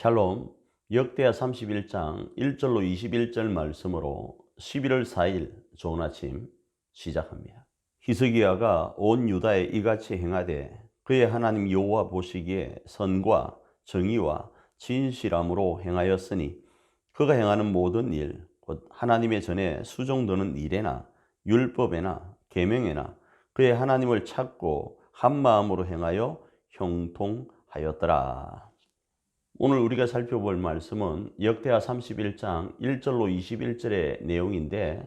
샬롬 역대하 31장 1절로 21절 말씀으로 11월 4일 좋은 아침 시작합니다. 히스기야가 온 유다에 이같이 행하되 그의 하나님 여호와 보시기에 선과 정의와 진실함으로 행하였으니 그가 행하는 모든 일, 곧 하나님의 전에 수종드는 일에나 율법에나 계명에나 그의 하나님을 찾고 한 마음으로 행하여 형통하였더라. 오늘 우리가 살펴볼 말씀은 역대하 31장 1절로 21절의 내용인데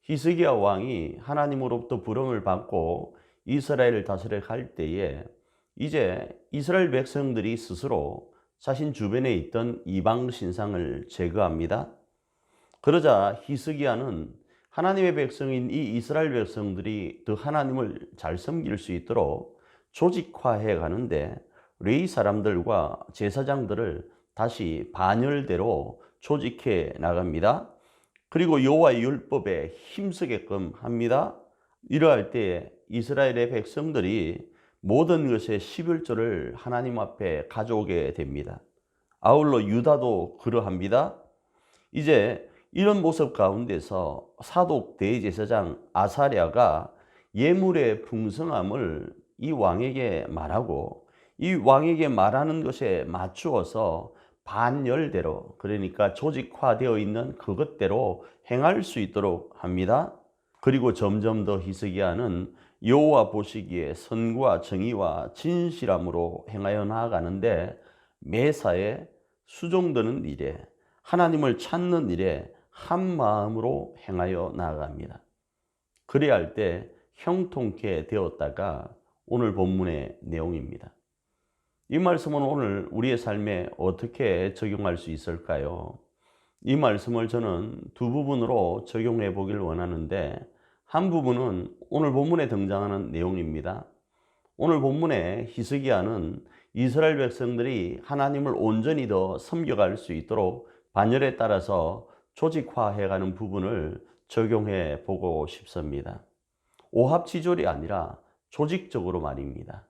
히스기야 왕이 하나님으로부터 부름을 받고 이스라엘을 다스려 갈 때에 이제 이스라엘 백성들이 스스로 자신 주변에 있던 이방 신상을 제거합니다. 그러자 히스기야는 하나님의 백성인 이 이스라엘 백성들이 더 하나님을 잘 섬길 수 있도록 조직화해 가는데 레이 사람들과 제사장들을 다시 반열대로 조직해 나갑니다. 그리고 여호와의 율법에 힘쓰게끔 합니다. 이러할 때 이스라엘의 백성들이 모든 것의 11조를 하나님 앞에 가져오게 됩니다. 아울러 유다도 그러합니다. 이제 이런 모습 가운데서 사독 대제사장 아사랴가 예물의 풍성함을 이 왕에게 말하고 이 왕에게 말하는 것에 맞추어서 반열대로 그러니까 조직화되어 있는 그것대로 행할 수 있도록 합니다. 그리고 점점 더 히스기야는 여호와 보시기에 선과 정의와 진실함으로 행하여 나아가는데 매사에 수종드는 일에 하나님을 찾는 일에 한 마음으로 행하여 나아갑니다. 그래야 할 때 형통케 되었다가 오늘 본문의 내용입니다. 이 말씀은 오늘 우리의 삶에 어떻게 적용할 수 있을까요? 이 말씀을 저는 두 부분으로 적용해 보길 원하는데 한 부분은 오늘 본문에 등장하는 내용입니다. 오늘 본문에 히스기야는 이스라엘 백성들이 하나님을 온전히 더 섬겨갈 수 있도록 반열에 따라서 조직화해가는 부분을 적용해 보고 싶습니다. 오합지졸이 아니라 조직적으로 말입니다.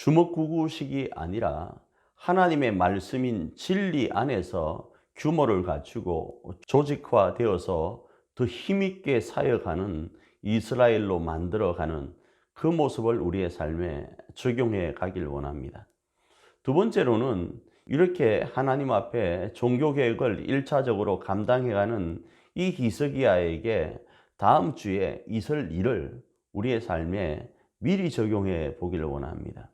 주먹구구식이 아니라 하나님의 말씀인 진리 안에서 규모를 갖추고 조직화되어서 더 힘있게 사역하는 이스라엘로 만들어가는 그 모습을 우리의 삶에 적용해 가길 원합니다. 두 번째로는 이렇게 하나님 앞에 종교개혁을 1차적으로 감당해가는 이 히스기야에게 다음 주에 있을 일을 우리의 삶에 미리 적용해 보기를 원합니다.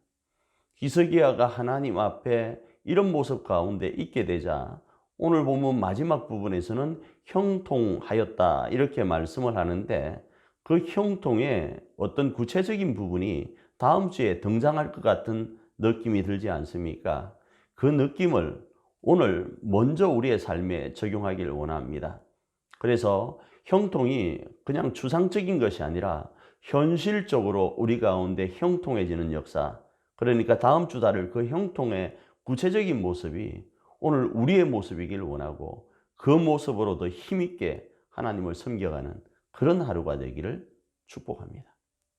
히스기야가 하나님 앞에 이런 모습 가운데 있게 되자 오늘 보면 마지막 부분에서는 형통하였다 이렇게 말씀을 하는데 그 형통의 어떤 구체적인 부분이 다음 주에 등장할 것 같은 느낌이 들지 않습니까? 그 느낌을 오늘 먼저 우리의 삶에 적용하기를 원합니다. 그래서 형통이 그냥 추상적인 것이 아니라 현실적으로 우리 가운데 형통해지는 역사, 그러니까 다음 주 달을 그 형통의 구체적인 모습이 오늘 우리의 모습이길 원하고 그 모습으로 더 힘있게 하나님을 섬겨가는 그런 하루가 되기를 축복합니다.